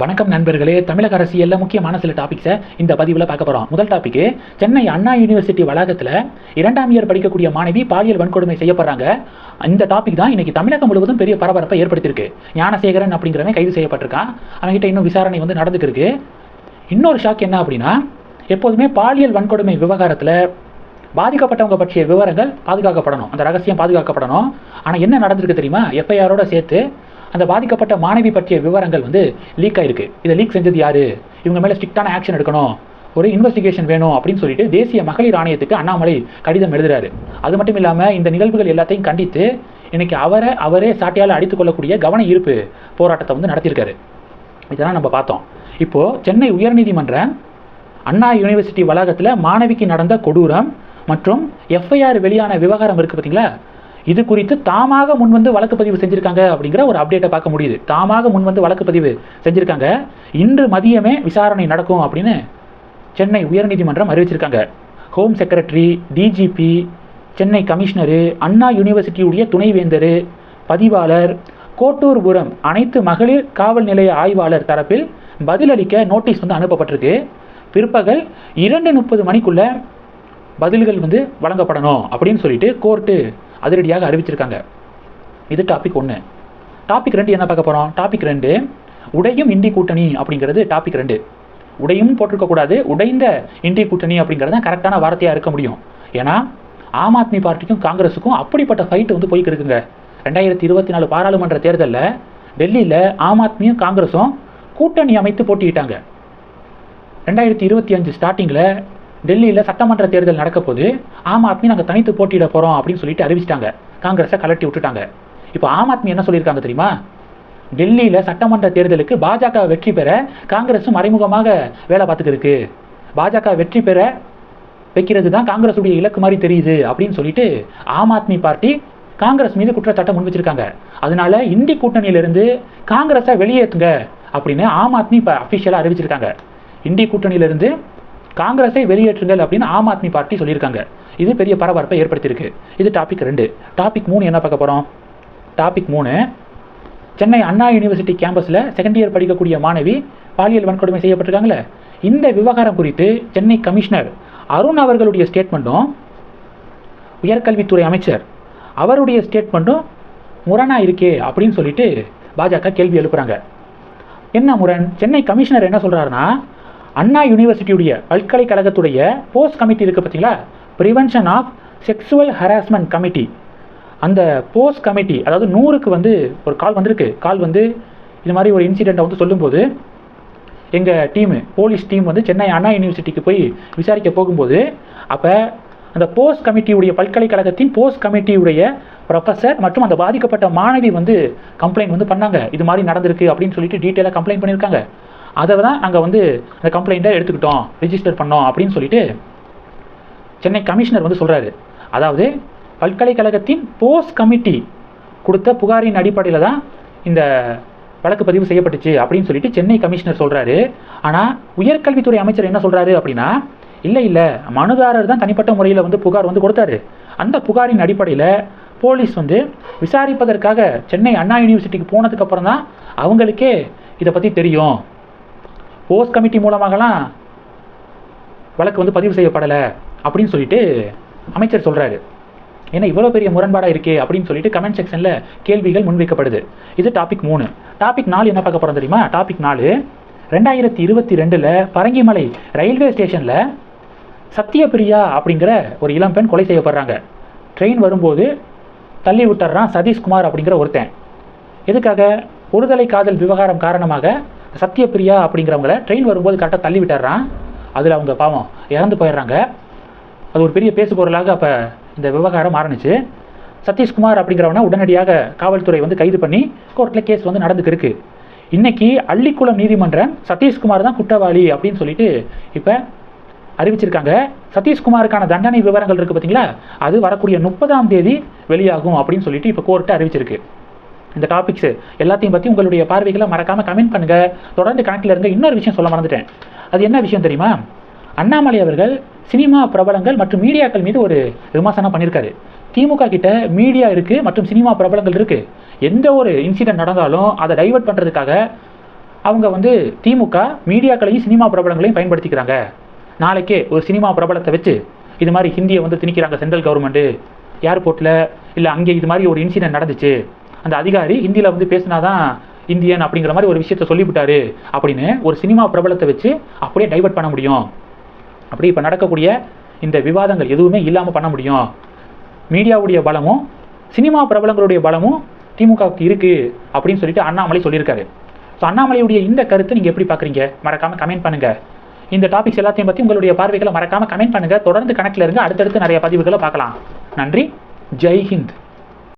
வணக்கம் நண்பர்களே தமிழக அரசியலில் முக்கியமான சில டாபிக்ஸை இந்த பதிவில் பார்க்க போகிறோம் முதல் டாபிக் சென்னை அண்ணா யூனிவர்சிட்டி வளாகத்தில் இரண்டாம் இயர் படிக்கக்கூடிய மாணவி பாலியல் வன்கொடுமை செய்யப்படுறாங்க. இந்த டாபிக் தான் இன்னைக்கு தமிழகம் முழுவதும் பெரிய பரபரப்பை ஏற்படுத்தியிருக்கு. ஞானசேகரன் அப்படிங்கிறவன் கைது செய்யப்பட்டிருக்கான். அவன்கிட்ட இன்னும் விசாரணை வந்து நடந்துக்கிருக்கு இன்னொரு ஷாக் என்ன அப்படின்னா எப்போதுமே பாலியல் வன்கொடுமை விவகாரத்தில் பாதிக்கப்பட்டவங்க பற்றிய விவரங்கள் பாதுகாக்கப்படணும். அந்த ரகசியம் பாதுகாக்கப்படணும். ஆனால் என்ன நடந்திருக்கு தெரியுமா? எஃப்ஐஆரோட சேர்த்து அந்த பாதிக்கப்பட்ட மாணவி பற்றிய விவரங்கள் வந்து லீக் ஆயிருக்கு. இதை லீக் செஞ்சது யாரு? இவங்க மேலே ஸ்ட்ரிக்டான ஆக்ஷன் எடுக்கணும். ஒரு இன்வெஸ்டிகேஷன் வேணும் அப்படின்னு சொல்லிட்டு தேசிய மகளிர் ஆணையத்துக்கு அண்ணாமலை கடிதம் எழுதுறாரு. அது மட்டும் இல்லாமல் இந்த நிகழ்வுகள் எல்லாத்தையும் கண்டித்து இன்னைக்கு அவரை அவரே சாட்டையால் அடித்துக் கொள்ளக்கூடிய கவன ஈர்ப்பு போராட்டத்தை வந்து நடத்தியிருக்காரு. இதெல்லாம் நம்ம பார்த்தோம். இப்போ சென்னை உயர்நீதிமன்றம் அண்ணா யூனிவர்சிட்டி வளாகத்தில் மாணவிக்கு நடந்த கொடூரம் மற்றும் எஃப்ஐஆர் வெளியான விவகாரம் இருக்குது பார்த்தீங்களா இது குறித்து தாமாக முன்வந்து வழக்கு பதிவு செஞ்சிருக்காங்க அப்படிங்கிற ஒரு அப்டேட்டை பார்க்க முடியுது. தாமாக முன்வந்து வழக்கு பதிவு செஞ்சிருக்காங்க. இன்று மதியமே விசாரணை நடக்கும் அப்படின்னு சென்னை உயர்நீதிமன்றம் அறிவிச்சிருக்காங்க. Home secretary DGP Chennai commissioner Anna யூனிவர்சிட்டியுடைய துணைவேந்தர் பதிவாளர் கோட்டூர்புரம் அனைத்து மகளிர் காவல் நிலைய ஆய்வாளர் தரப்பில் பதிலளிக்க நோட்டீஸ் வந்து அனுப்பப்பட்டிருக்கு. பிற்பகல் இரண்டு முப்பது மணிக்குள்ள பதில்கள் வந்து வழங்கப்படணும் அப்படின்னு சொல்லிட்டு கோர்ட்டு அதிரடியாக அறிவிச்சிருக்காங்க. இது டாபிக் ஒன்று டாபிக் ரெண்டு என்ன பார்க்க போகிறோம் டாபிக் ரெண்டு உடையும் இண்டி கூட்டணி அப்படிங்கிறது டாபிக் ரெண்டு. உடையும் போட்டிருக்கக்கூடாது உடைந்த இண்டி கூட்டணி அப்படிங்கிறது தான் கரெக்டான வார்த்தையாக இருக்க முடியும். ஏன்னா ஆம் ஆத்மி பார்ட்டிக்கும் காங்கிரஸுக்கும் அப்படிப்பட்ட ஃபைட் வந்து போய்க்கு இருக்குங்க. ரெண்டாயிரத்தி இருபத்தி நாலு பாராளுமன்ற தேர்தலில் டெல்லியில் ஆம் ஆத்மியும் காங்கிரஸும் கூட்டணி அமைத்து போட்டியிட்டாங்க. ரெண்டாயிரத்தி இருபத்தி அஞ்சு ஸ்டார்டிங்கில் டெல்லியில் சட்டமன்ற தேர்தல் நடக்க போது ஆம் ஆத்மி நாங்கள் தனித்து போட்டியிட போகிறோம் அப்படின்னு சொல்லிட்டு அறிவிச்சிட்டாங்க. காங்கிரஸை கலட்டி விட்டுட்டாங்க. இப்போ ஆம் ஆத்மி என்ன சொல்லியிருக்காங்க தெரியுமா? டெல்லியில் சட்டமன்ற தேர்தலுக்கு பாஜக வெற்றி பெற காங்கிரஸும் மறைமுகமாக வேலை பார்த்துக்கிருக்கு. பாஜக வெற்றி பெற வைக்கிறது தான் காங்கிரஸுடைய இலக்கு மாதிரி தெரியுது அப்படின்னு சொல்லிட்டு ஆம் ஆத்மி பார்ட்டி காங்கிரஸ் மீது குற்றச்சாட்டை முன் வச்சிருக்காங்க. அதனால இந்தி கூட்டணியிலிருந்து காங்கிரஸை வெளியேற்றுங்க அப்படின்னு ஆம் ஆத்மி இப்போ அஃபிஷியலாக அறிவிச்சிருக்காங்க. இந்தி கூட்டணியிலிருந்து காங்கிரஸை வெளியேற்றுங்கள் அப்படின்னு ஆம் ஆத்மி பார்ட்டி சொல்லியிருக்காங்க. இது பெரிய பரபரப்பை ஏற்படுத்தியிருக்கு. இது டாபிக் ரெண்டு. டாபிக் மூணு என்ன பார்க்க போகிறோம் டாபிக் மூணு. சென்னை அண்ணா யூனிவர்சிட்டி கேம்பஸில் செகண்ட் இயர் படிக்கக்கூடிய மாணவி பாலியல் வன்கொடுமை செய்யப்பட்டிருக்காங்களே இந்த விவகாரம் குறித்து சென்னை கமிஷனர் அருண் அவர்களுடைய ஸ்டேட்மெண்ட்டும் உயர்கல்வித்துறை அமைச்சர் அவருடைய ஸ்டேட்மெண்ட்டும் முரணாக இருக்கே அப்படின்னு சொல்லிட்டு பாஜக கேள்வி எழுப்புறாங்க. என்ன முரண்? சென்னை கமிஷனர் என்ன சொல்கிறாருன்னா அண்ணா யூனிவர்சிட்டியுடைய பல்கலைக்கழகத்துடைய போஸ்ட் கமிட்டி இருக்குது பார்த்தீங்களா prevention of sexual harassment committee அந்த போஸ்ட் கமிட்டி அதாவது நூறுக்கு வந்து ஒரு கால் வந்திருக்கு. கால் வந்து இது மாதிரி ஒரு இன்சிடெண்ட்டை வந்து சொல்லும்போது எங்கள் டீமு போலீஸ் டீம் வந்து சென்னை அண்ணா யூனிவர்சிட்டிக்கு போய் விசாரிக்க போகும்போது அப்போ அந்த போஸ்ட் கமிட்டியுடைய பல்கலைக்கழகத்தின் போஸ்ட் கமிட்டியுடைய ப்ரொஃபஸர் மற்றும் அந்த பாதிக்கப்பட்ட மாணவி வந்து கம்ப்ளைண்ட் வந்து பண்ணாங்க. இது மாதிரி நடந்திருக்கு அப்படின்னு சொல்லிட்டு டீட்டெயிலாக கம்ப்ளைண்ட் பண்ணியிருக்காங்க. அதை தான் நாங்கள் வந்து அந்த கம்ப்ளைண்ட்டை எடுத்துக்கிட்டோம் ரிஜிஸ்டர் பண்ணோம் அப்படின்னு சொல்லிட்டு சென்னை கமிஷனர் வந்து சொல்கிறாரு அதாவது பல்கலைக்கழகத்தின் போஸ்ட் கமிட்டி கொடுத்த புகாரின் அடிப்படையில் தான் இந்த வழக்கு பதிவு செய்யப்பட்டுச்சு அப்படின்னு சொல்லிட்டு சென்னை கமிஷனர் சொல்கிறாரு ஆனால் உயர்கல்வித்துறை அமைச்சர் என்ன சொல்கிறாரு அப்படின்னா இல்லை இல்லை மனுதாரர் தான் தனிப்பட்ட முறையில் வந்து புகார் வந்து கொடுத்தாரு. அந்த புகாரின் அடிப்படையில் போலீஸ் வந்து விசாரிப்பதற்காக சென்னை அண்ணா யூனிவர்சிட்டிக்கு போனதுக்கப்புறம் தான் அவங்களுக்கே இதை பற்றி தெரியும். போஸ்ட் கமிட்டி மூலமாகலாம் வழக்கு வந்து பதிவு செய்யப்படலை அப்படின்னு சொல்லிட்டு அமைச்சர் சொல்கிறாரு ஏன்னா இவ்வளோ பெரிய முரண்பாடாக இருக்கே அப்படின்னு சொல்லிட்டு கமெண்ட் செக்ஷனில் கேள்விகள் முன்வைக்கப்படுது. இது டாபிக் மூணு. டாபிக் நாலு என்ன பார்க்க போகிறோம் தெரியுமா? டாபிக் நாலு ரெண்டாயிரத்தி இருபத்தி ரெண்டில் பரங்கிமலை ரயில்வே ஸ்டேஷனில் சத்யபிரியா அப்படிங்கிற ஒரு இளம்பெண் கொலை செய்யப்படுறாங்க. ட்ரெயின் வரும்போது தள்ளி விட்டுறான் சதீஷ்குமார் அப்படிங்கிற ஒருத்தன். எதுக்காக? ஒருதலை காதல் விவகாரம் காரணமாக சத்யபிரியா அப்படிங்கிறவங்கள ட்ரெயின் வரும்போது கரெக்டாக தள்ளி விட்டுறான் அதில் அவங்க பாவம் இறந்து போயிடுறாங்க. அது ஒரு பெரிய பேசு பொருளாக அப்போ இந்த விவகாரம் மாறினுச்சு. சதீஷ்குமார் அப்படிங்கிறவனை உடனடியாக காவல்துறை வந்து கைது பண்ணி கோர்ட்டில் கேஸ் வந்து நடந்துக்கு இருக்கு. இன்னைக்கு அள்ளிக்குளம் நீதிமன்றம் சதீஷ்குமார் தான் குற்றவாளி அப்படின்னு சொல்லிட்டு இப்போ அறிவிச்சிருக்காங்க. சதீஷ்குமாருக்கான தண்டனை விவரங்கள் இருக்குது பார்த்தீங்களா அது வரக்கூடிய முப்பதாம் தேதி வெளியாகும் அப்படின்னு சொல்லிட்டு இப்போ கோர்ட்டு அறிவிச்சிருக்கு. இந்த டாபிக்ஸ் எல்லாத்தையும் பற்றி உங்களுடைய பார்வைகளை மறக்காமல் கமெண்ட் பண்ணுங்கள் தொடர்ந்து கணக்கில் இருங்க. இன்னொரு விஷயம் சொல்ல மறந்துட்டேன். அது என்ன விஷயம் தெரியுமா? அண்ணாமலை அவர்கள் சினிமா பிரபலங்கள் மற்றும் மீடியாக்கள் மீது ஒரு விமர்சனம் பண்ணியிருக்காரு திமுக கிட்ட மீடியா இருக்குது மற்றும் சினிமா பிரபலங்கள் இருக்குது எந்த ஒரு இன்சிடென்ட் நடந்தாலும் அதை டைவர்ட் பண்ணுறதுக்காக அவங்க வந்து திமுக மீடியாக்களையும் சினிமா பிரபலங்களையும் பயன்படுத்திக்கிறாங்க. நாளைக்கே ஒரு சினிமா பிரபலத்தை வச்சு இது மாதிரி ஹிந்தியை வந்து திணிக்கிறாங்க சென்ட்ரல் கவர்மெண்ட்டு ஏர்போர்ட்டில் இல்லை அங்கே இது மாதிரி ஒரு இன்சிடென்ட் நடந்துச்சு. அந்த அதிகாரி ஹிந்தியில் வந்து பேசினாதான் இந்தியன் அப்படிங்கிற மாதிரி ஒரு விஷயத்த சொல்லிவிட்டாரு அப்படின்னு ஒரு சினிமா பிரபலத்தை வச்சு அப்படியே டைவர்ட் பண்ண முடியும். அப்படி இப்போ நடக்கக்கூடிய இந்த விவாதங்கள் எதுவுமே இல்லாமல் பண்ண முடியும். மீடியாவுடைய பலமும் சினிமா பிரபலங்களுடைய பலமும் திமுகவுக்கு இருக்குது அப்படின்னு சொல்லிட்டு அண்ணாமலை சொல்லியிருக்காரு. ஸோ அண்ணாமலையுடைய இந்த கருத்தை நீங்கள் எப்படி பார்க்குறீங்க மறக்காமல் கமெண்ட் பண்ணுங்கள் இந்த டாபிக்ஸ் எல்லாத்தையும் பற்றி உங்களுடைய பார்வைகளை மறக்காமல் கமெண்ட் பண்ணுங்கள் தொடர்ந்து கணக்கில் இருங்க. அடுத்தடுத்து நிறைய பதிவுகளை பார்க்கலாம். நன்றி. ஜெய் ஹிந்த்.